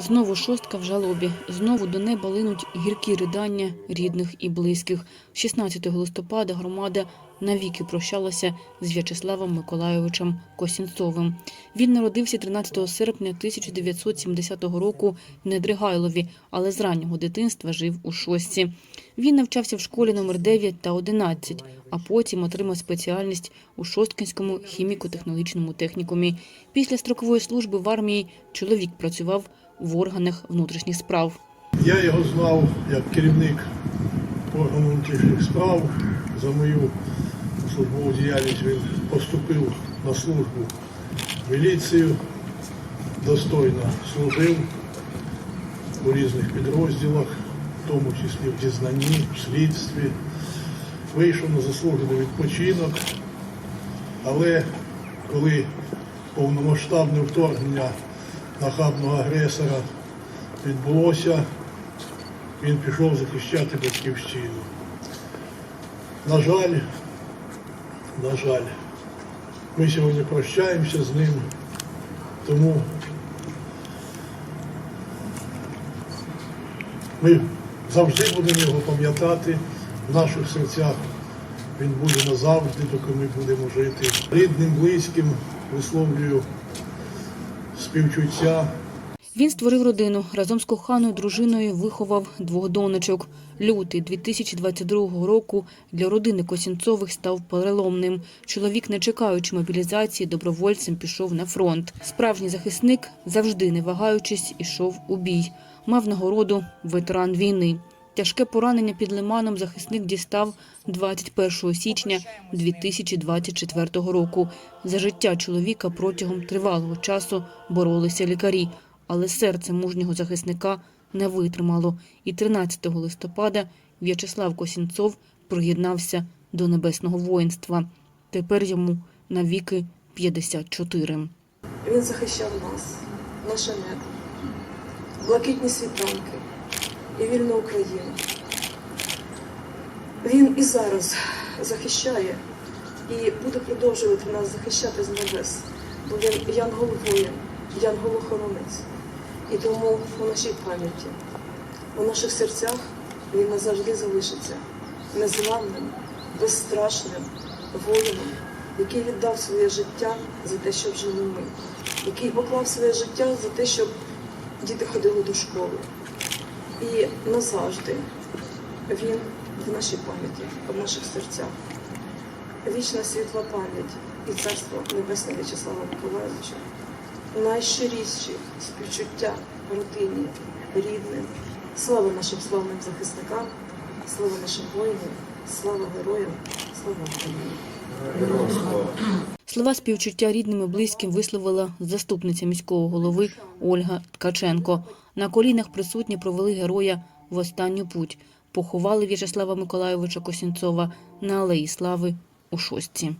Знову шостка в жалобі. Знову до неба линуть гіркі ридання рідних і близьких. 16 листопада громада навіки прощалася з В'ячеславом Миколайовичем Косінцовим. Він народився 13 серпня 1970 року в Недригайлові, але з раннього дитинства жив у шостці. Він навчався в школі номер 9 та 11, а потім отримав спеціальність у Шосткинському хіміко-технологічному технікумі. Після строкової служби в армії чоловік працював в органах внутрішніх справ. Я його знав як керівник органу внутрішніх справ. За мою службову діяльність він поступив на службу в міліцію, достойно служив у різних підрозділах, в тому числі в дізнанні, в слідстві. Вийшов на заслужений відпочинок, але коли повномасштабне вторгнення нахабного агресора відбулося, він пішов захищати батьківщину. На жаль, на жаль, ми сьогодні прощаємося з ним, тому ми завжди будемо його пам'ятати в наших серцях. Він буде назавжди, доки ми будемо жити. Рідним, близьким висловлюю співчуття. Він створив родину. Разом з коханою дружиною виховав двох донечок. Лютий 2022 року для родини Косінцових став переломним. Чоловік, не чекаючи мобілізації, добровольцем пішов на фронт. Справжній захисник завжди, не вагаючись, ішов у бій. Мав нагороду ветеран війни. Тяжке поранення під лиманом захисник дістав 21 січня 2024 року. За життя чоловіка протягом тривалого часу боролися лікарі, але серце мужнього захисника не витримало. І 13 листопада В'ячеслав Косінцов приєднався до небесного воїнства. Тепер йому навіки 54. Він захищав нас, наше небо, блакитні світанки і вільну Україну. Він і зараз захищає і буде продовжувати нас захищати з небес, бо він янгол-воїн, янгол-охоронець. І тому у нашій пам'яті, у наших серцях він назавжди залишиться незламним, безстрашним воїном, який віддав своє життя за те, щоб жили ми, який поклав своє життя за те, щоб діти ходили до школи. І назавжди він в нашій пам'яті, в наших серцях. Вічна світла пам'ять і царство Небесне В'ячеслава Миколаївича. Найщиріші співчуття родині, рідним. Слава нашим славним захисникам, слава нашим воїнам, слава героям, слава Україні. Слова співчуття рідним і близьким висловила заступниця міського голови Ольга Ткаченко. На колінах присутні провели героя в останню путь. Поховали В'ячеслава Миколайовича Косінцова на алеї Слави у Шостці.